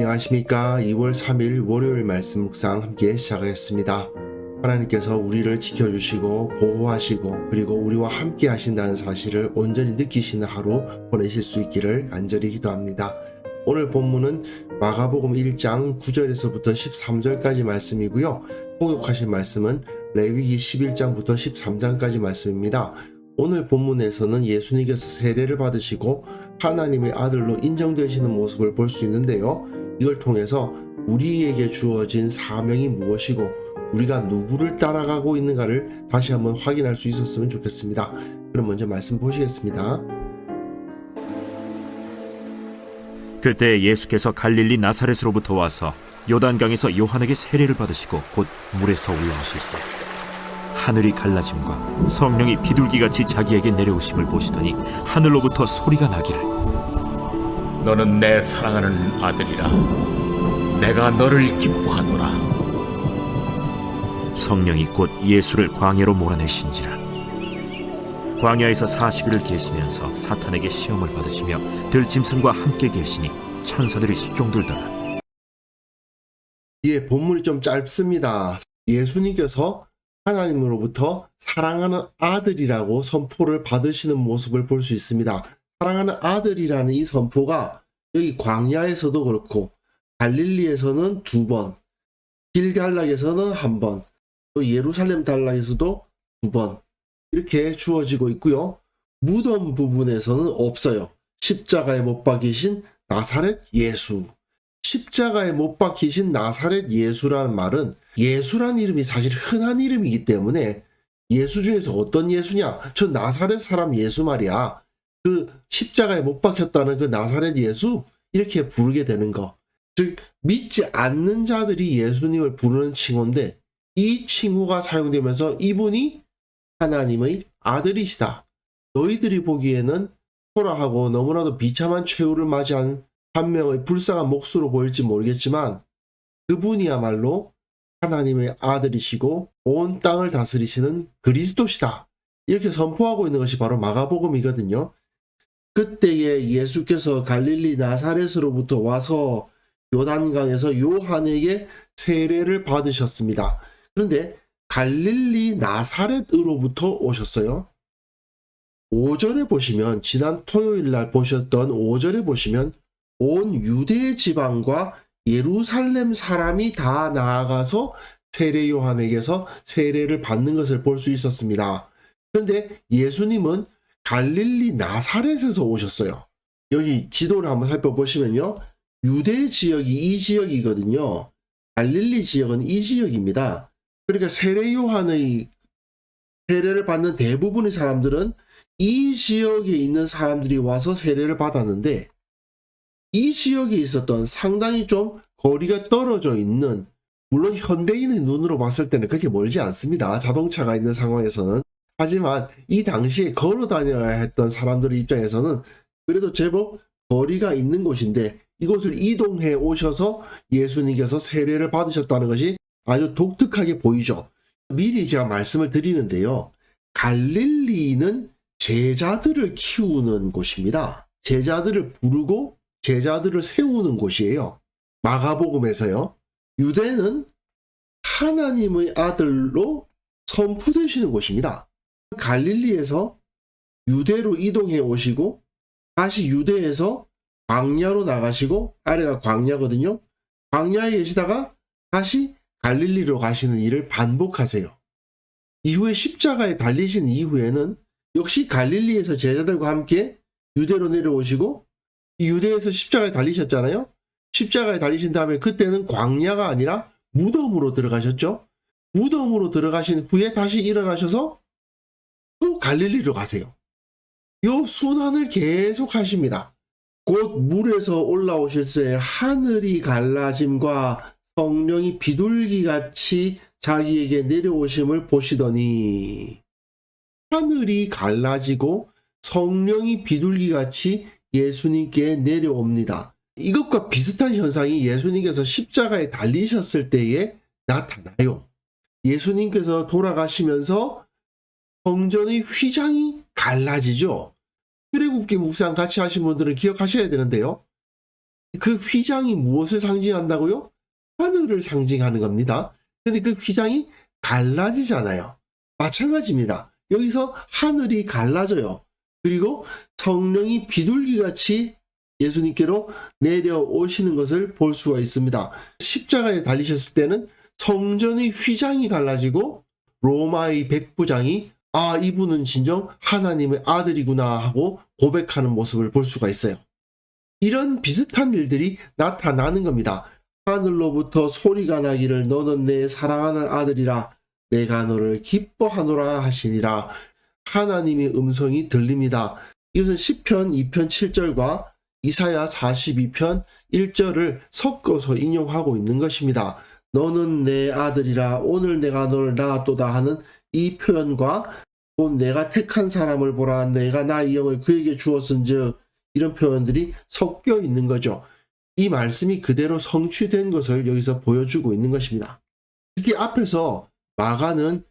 안녕하십니까. 2월 3일 월요일 말씀 묵상 함께 시작하겠습니다. 하나님께서 우리를 지켜주시고 보호하시고 그리고 우리와 함께 하신다는 사실을 온전히 느끼시는 하루 보내실 수 있기를 간절히 기도합니다. 오늘 본문은 마가복음 1장 9절에서부터 13절까지 말씀이고요. 통역하신 말씀은 레위기 11장부터 13장까지 말씀입니다. 오늘 본문에서는 예수님께서 세례를 받으시고 하나님의 아들로 인정되시는 모습을 볼 수 있는데요. 이걸 통해서 우리에게 주어진 사명이 무엇이고 우리가 누구를 따라가고 있는가를 다시 한번 확인할 수 있었으면 좋겠습니다. 그럼 먼저 말씀 보시겠습니다. 그때 예수께서 갈릴리 나사렛으로부터 와서 요단강에서 요한에게 세례를 받으시고 곧 물에서 올라오실세 하늘이 갈라짐과 성령이 비둘기같이 자기에게 내려오심을 보시더니 하늘로부터 소리가 나기를 너는 내 사랑하는 아들이라 내가 너를 기뻐하노라 성령이 곧 예수를 광야로 몰아내신지라 광야에서 40일을 계시면서 사탄에게 시험을 받으시며 들짐승과 함께 계시니 천사들이 수종들더라 예, 본문이 좀 짧습니다. 예수님께서 하나님으로부터 사랑하는 아들이라고 선포를 받으시는 모습을 볼 수 있습니다. 사랑하는 아들이라는 이 선포가 여기 광야에서도 그렇고 갈릴리에서는 두 번, 길갈락에서는 한 번, 또 예루살렘 단락에서도 두 번 이렇게 주어지고 있고요. 무덤 부분에서는 없어요. 십자가에 못 박이신 나사렛 예수. 십자가에 못 박히신 나사렛 예수라는 말은 예수란 이름이 사실 흔한 이름이기 때문에 예수 중에서 어떤 예수냐? 저 나사렛 사람 예수 말이야. 그 십자가에 못 박혔다는 그 나사렛 예수 이렇게 부르게 되는 거. 즉 믿지 않는 자들이 예수님을 부르는 칭호인데 이 칭호가 사용되면서 이분이 하나님의 아들이시다. 너희들이 보기에는 초라하고 너무나도 비참한 최후를 맞이한 한 명의 불쌍한 몫으로 보일지 모르겠지만 그분이야말로 하나님의 아들이시고 온 땅을 다스리시는 그리스도시다. 이렇게 선포하고 있는 것이 바로 마가복음이거든요. 그때에 예수께서 갈릴리 나사렛으로부터 와서 요단강에서 요한에게 세례를 받으셨습니다. 그런데 갈릴리 나사렛으로부터 오셨어요. 5절에 보시면 지난 토요일 날 보셨던 5절에 보시면 온 유대 지방과 예루살렘 사람이 다 나아가서 세례 요한에게서 세례를 받는 것을 볼 수 있었습니다. 그런데 예수님은 갈릴리 나사렛에서 오셨어요. 여기 지도를 한번 살펴보시면요. 유대 지역이 이 지역이거든요. 갈릴리 지역은 이 지역입니다. 그러니까 세례 요한의 세례를 받는 대부분의 사람들은 이 지역에 있는 사람들이 와서 세례를 받았는데 이 지역에 있었던 상당히 좀 거리가 떨어져 있는 물론 현대인의 눈으로 봤을 때는 그렇게 멀지 않습니다. 자동차가 있는 상황에서는 하지만 이 당시에 걸어 다녀야 했던 사람들의 입장에서는 그래도 제법 거리가 있는 곳인데 이곳을 이동해 오셔서 예수님께서 세례를 받으셨다는 것이 아주 독특하게 보이죠. 미리 제가 말씀을 드리는데요. 갈릴리는 제자들을 키우는 곳입니다. 제자들을 부르고 제자들을 세우는 곳이에요. 마가복음에서요. 유대는 하나님의 아들로 선포되시는 곳입니다. 갈릴리에서 유대로 이동해 오시고 다시 유대에서 광야로 나가시고 아래가 광야거든요. 광야에 계시다가 다시 갈릴리로 가시는 일을 반복하세요. 이후에 십자가에 달리신 이후에는 역시 갈릴리에서 제자들과 함께 유대로 내려오시고 이 유대에서 십자가에 달리셨잖아요. 십자가에 달리신 다음에 그때는 광야가 아니라 무덤으로 들어가셨죠. 무덤으로 들어가신 후에 다시 일어나셔서 또 갈릴리로 가세요. 요 순환을 계속 하십니다. 곧 물에서 올라오실 새 하늘이 갈라짐과 성령이 비둘기 같이 자기에게 내려오심을 보시더니 하늘이 갈라지고 성령이 비둘기 같이 예수님께 내려옵니다. 이것과 비슷한 현상이 예수님께서 십자가에 달리셨을 때에 나타나요. 예수님께서 돌아가시면서 성전의 휘장이 갈라지죠. 출애굽기 묵상 같이 하신 분들은 기억하셔야 되는데요. 그 휘장이 무엇을 상징한다고요? 하늘을 상징하는 겁니다. 근데 그 휘장이 갈라지잖아요. 마찬가지입니다. 여기서 하늘이 갈라져요. 그리고 성령이 비둘기같이 예수님께로 내려오시는 것을 볼 수가 있습니다. 십자가에 달리셨을 때는 성전의 휘장이 갈라지고 로마의 백부장이 아 이분은 진정 하나님의 아들이구나 하고 고백하는 모습을 볼 수가 있어요. 이런 비슷한 일들이 나타나는 겁니다. 하늘로부터 소리가 나기를 너는 내 사랑하는 아들이라 내가 너를 기뻐하노라 하시니라 하나님의 음성이 들립니다. 이것은 시편 2편 7절과 이사야 42편 1절을 섞어서 인용하고 있는 것입니다. 너는 내 아들이라 오늘 내가 너를 낳았도다 하는 이 표현과 또 내가 택한 사람을 보라 내가 나의 영을 그에게 주었은즉 이런 표현들이 섞여 있는 거죠. 이 말씀이 그대로 성취된 것을 여기서 보여주고 있는 것입니다. 특히 앞에서 마가는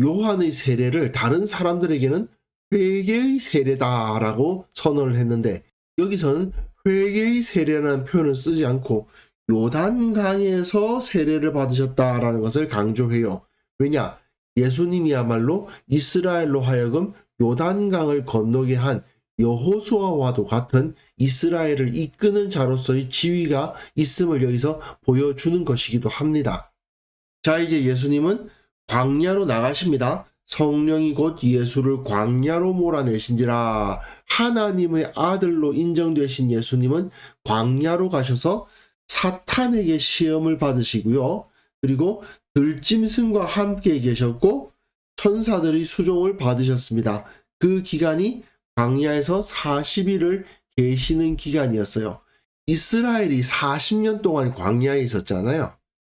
요한의 세례를 다른 사람들에게는 회개의 세례다라고 선언을 했는데 여기서는 회개의 세례라는 표현을 쓰지 않고 요단강에서 세례를 받으셨다라는 것을 강조해요. 왜냐? 예수님이야말로 이스라엘로 하여금 요단강을 건너게 한 여호수아와도 같은 이스라엘을 이끄는 자로서의 지위가 있음을 여기서 보여주는 것이기도 합니다. 자, 이제 예수님은 광야로 나가십니다. 성령이 곧 예수를 광야로 몰아내신지라 하나님의 아들로 인정되신 예수님은 광야로 가셔서 사탄에게 시험을 받으시고요. 그리고 들짐승과 함께 계셨고 천사들이 수종을 받으셨습니다. 그 기간이 광야에서 40일을 계시는 기간이었어요. 이스라엘이 40년 동안 광야에 있었잖아요.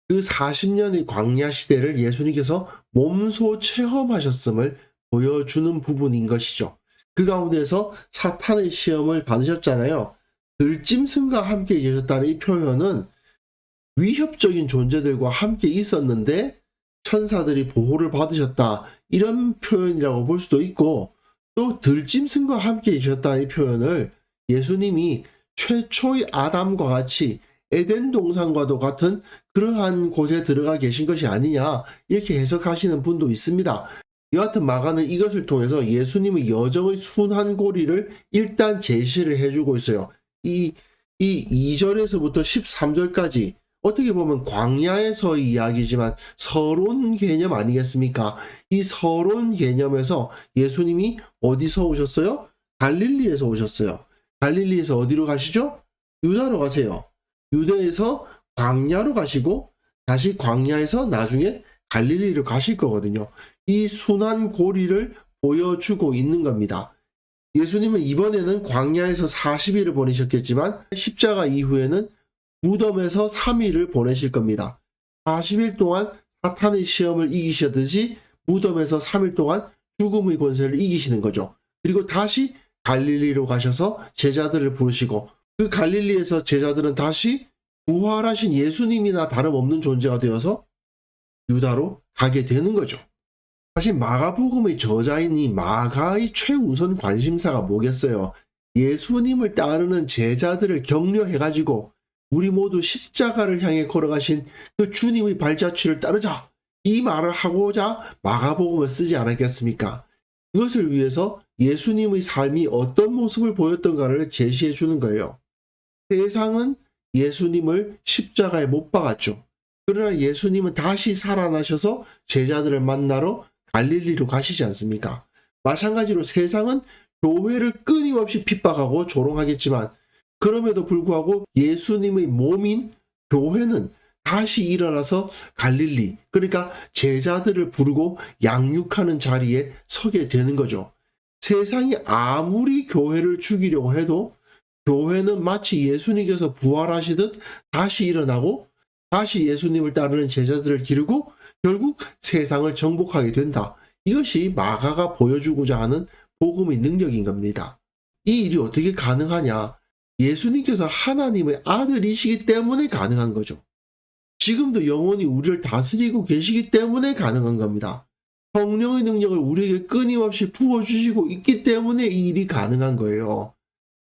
그 40년의 광야 시대를 예수님께서 몸소 체험하셨음을 보여주는 부분인 것이죠. 그 가운데서 사탄의 시험을 받으셨잖아요. 들짐승과 함께 계셨다는 이 표현은 위협적인 존재들과 함께 있었는데 천사들이 보호를 받으셨다. 이런 표현이라고 볼 수도 있고 또 들짐승과 함께 계셨다는 이 표현을 예수님이 최초의 아담과 같이 에덴 동산과도 같은 그러한 곳에 들어가 계신 것이 아니냐 이렇게 해석하시는 분도 있습니다. 여하튼 마가는 이것을 통해서 예수님의 여정의 순한 고리를 일단 제시를 해주고 있어요. 이, 이 2절에서부터 13절까지 어떻게 보면 광야에서의 이야기지만 서론 개념 아니겠습니까? 이 서론 개념에서 예수님이 어디서 오셨어요? 갈릴리에서 오셨어요. 갈릴리에서 어디로 가시죠? 유다로 가세요. 유대에서 광야로 가시고 다시 광야에서 나중에 갈릴리로 가실 거거든요. 이 순환 고리를 보여주고 있는 겁니다. 예수님은 이번에는 광야에서 40일을 보내셨겠지만 십자가 이후에는 무덤에서 3일을 보내실 겁니다. 40일 동안 사탄의 시험을 이기셨듯이 무덤에서 3일 동안 죽음의 권세를 이기시는 거죠. 그리고 다시 갈릴리로 가셔서 제자들을 부르시고 그 갈릴리에서 제자들은 다시 부활하신 예수님이나 다름없는 존재가 되어서 유다로 가게 되는 거죠. 사실 마가복음의 저자인 이 마가의 최우선 관심사가 뭐겠어요? 예수님을 따르는 제자들을 격려해가지고 우리 모두 십자가를 향해 걸어가신 그 주님의 발자취를 따르자 이 말을 하고자 마가복음을 쓰지 않았겠습니까? 그것을 위해서 예수님의 삶이 어떤 모습을 보였던가를 제시해 주는 거예요. 세상은 예수님을 십자가에 못 박았죠. 그러나 예수님은 다시 살아나셔서 제자들을 만나러 갈릴리로 가시지 않습니까? 마찬가지로 세상은 교회를 끊임없이 핍박하고 조롱하겠지만 그럼에도 불구하고 예수님의 몸인 교회는 다시 일어나서 갈릴리, 그러니까 제자들을 부르고 양육하는 자리에 서게 되는 거죠. 세상이 아무리 교회를 죽이려고 해도 교회는 마치 예수님께서 부활하시듯 다시 일어나고 다시 예수님을 따르는 제자들을 기르고 결국 세상을 정복하게 된다. 이것이 마가가 보여주고자 하는 복음의 능력인 겁니다. 이 일이 어떻게 가능하냐? 예수님께서 하나님의 아들이시기 때문에 가능한 거죠. 지금도 영원히 우리를 다스리고 계시기 때문에 가능한 겁니다. 성령의 능력을 우리에게 끊임없이 부어주시고 있기 때문에 이 일이 가능한 거예요.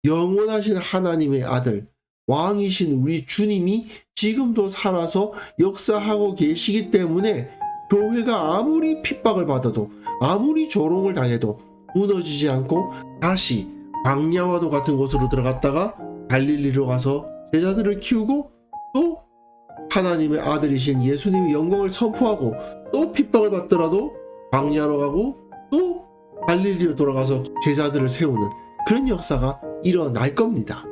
영원하신 하나님의 아들, 왕이신 우리 주님이 지금도 살아서 역사하고 계시기 때문에 교회가 아무리 핍박을 받아도 아무리 조롱을 당해도 무너지지 않고 다시 광야와도 같은 곳으로 들어갔다가 갈릴리로 가서 제자들을 키우고 또 하나님의 아들이신 예수님의 영광을 선포하고 또 핍박을 받더라도 광야로 가고 또 갈릴리로 돌아가서 제자들을 세우는 그런 역사가 일어날 겁니다.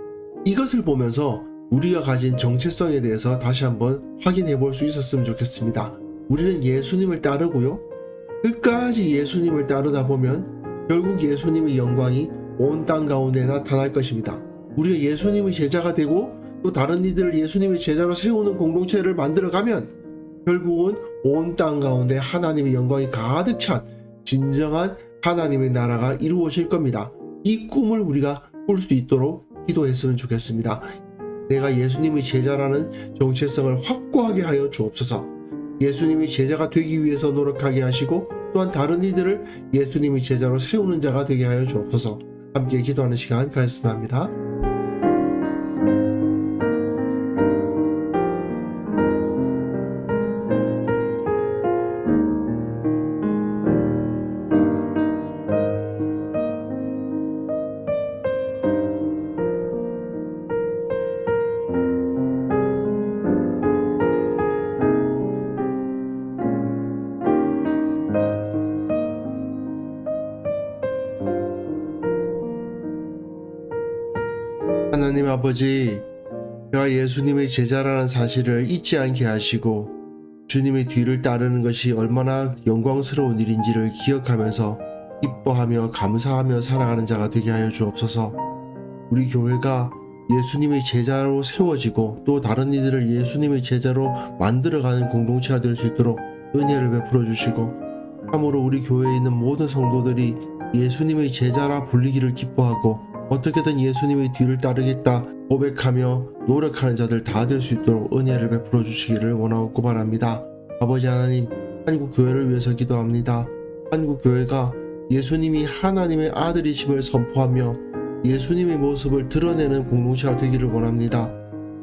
이것을 보면서 우리가 가진 정체성에 대해서 다시 한번 확인해 볼 수 있었으면 좋겠습니다. 우리는 예수님을 따르고요. 끝까지 예수님을 따르다 보면 결국 예수님의 영광이 온 땅 가운데 나타날 것입니다. 우리가 예수님의 제자가 되고 또 다른 이들을 예수님의 제자로 세우는 공동체를 만들어 가면 결국은 온 땅 가운데 하나님의 영광이 가득 찬 진정한 하나님의 나라가 이루어질 겁니다. 이 꿈을 우리가 꿀 수 있도록 기도했으면 좋겠습니다. 내가 예수님의 제자라는 정체성을 확고하게 하여 주옵소서. 예수님의 제자가 되기 위해서 노력하게 하시고 또한 다른 이들을 예수님의 제자로 세우는 자가 되게 하여 주옵소서. 함께 기도하는 시간 가졌으면 합니다. 아버지, 제가 예수님의 제자라는 사실을 잊지 않게 하시고 주님의 뒤를 따르는 것이 얼마나 영광스러운 일인지를 기억하면서 기뻐하며 감사하며 살아가는 자가 되게 하여 주옵소서. 우리 교회가 예수님의 제자로 세워지고 또 다른 이들을 예수님의 제자로 만들어가는 공동체가 될 수 있도록 은혜를 베풀어 주시고 참으로 우리 교회에 있는 모든 성도들이 예수님의 제자라 불리기를 기뻐하고 어떻게든 예수님의 뒤를 따르겠다 고백하며 노력하는 자들 다 될 수 있도록 은혜를 베풀어 주시기를 원하고 바랍니다. 아버지 하나님, 한국 교회를 위해서 기도합니다. 한국 교회가 예수님이 하나님의 아들이심을 선포하며 예수님의 모습을 드러내는 공동체가 되기를 원합니다.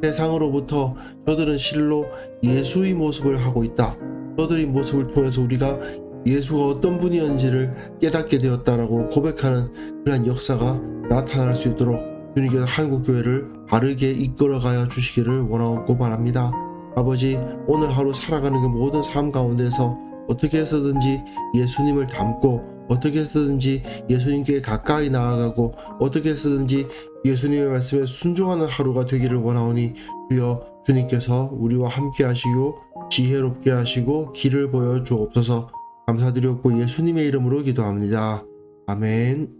세상으로부터 저들은 실로 예수의 모습을 하고 있다. 저들의 모습을 통해서 우리가 예수가 어떤 분이었는지를 깨닫게 되었다라고 고백하는 그러한 역사가 나타날 수 있도록 주님께서 한국 교회를 바르게 이끌어가여 주시기를 원하고 바랍니다. 아버지 오늘 하루 살아가는 그 모든 삶 가운데서 어떻게 해서든지 예수님을 닮고 어떻게 해서든지 예수님께 가까이 나아가고 어떻게 해서든지 예수님의 말씀에 순종하는 하루가 되기를 원하오니 주여 주님께서 우리와 함께 하시고 지혜롭게 하시고 길을 보여 주옵소서 감사드렸고 예수님의 이름으로 기도합니다. 아멘.